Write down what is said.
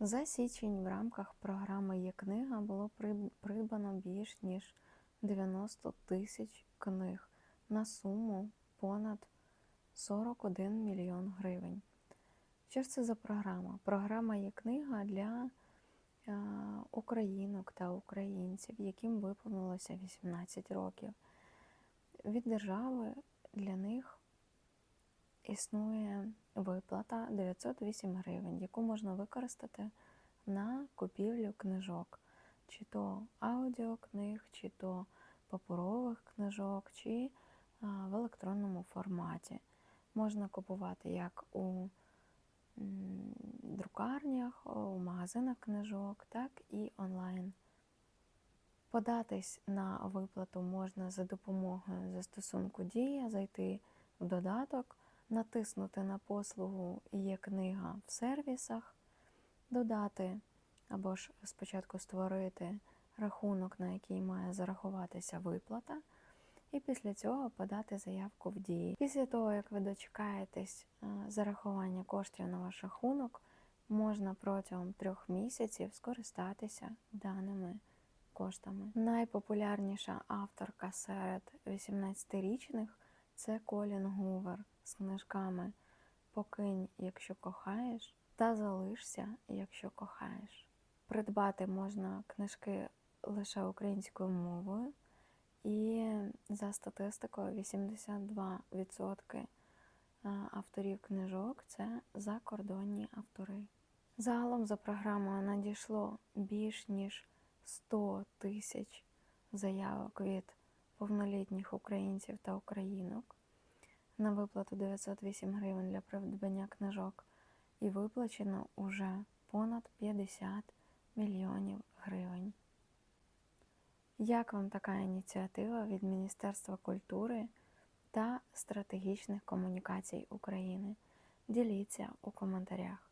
За січень в рамках програми Є книга було прид- придбано більш ніж 90 тисяч книг на суму понад 41 мільйон гривень. Що ж це за програма? Програма є книга для українок та українців, яким виповнилося 18 років. Від держави для них існує виплата 908 гривень, яку можна використати на купівлю книжок, чи то аудіокниг, чи то паперових книжок, чи в електронному форматі. Можна купувати як у друкарнях, у магазинах книжок, так і онлайн. Податись на виплату можна за допомогою застосунку Дія, зайти в додаток, натиснути на послугу Є книга в сервісах, додати або ж спочатку створити рахунок, на який має зарахуватися виплата, і після цього подати заявку в дії. Після того, як ви дочекаєтесь е, зарахування коштів на ваш рахунок, можна протягом трьох місяців скористатися даними коштами. Найпопулярніша авторка серед 18-річних це Колін Гувер з книжками Покинь, якщо кохаєш, та залишся, якщо кохаєш. Придбати можна книжки лише українською мовою, і за статистикою 82% авторів книжок це закордонні автори. Загалом за програмою надійшло більш ніж 100 тисяч заявок від повнолітніх українців та українок на виплату 908 гривень для придбання книжок і виплачено уже понад 50 мільйонів гривень. Як вам така ініціатива від Міністерства культури та стратегічних комунікацій України? Діліться у коментарях.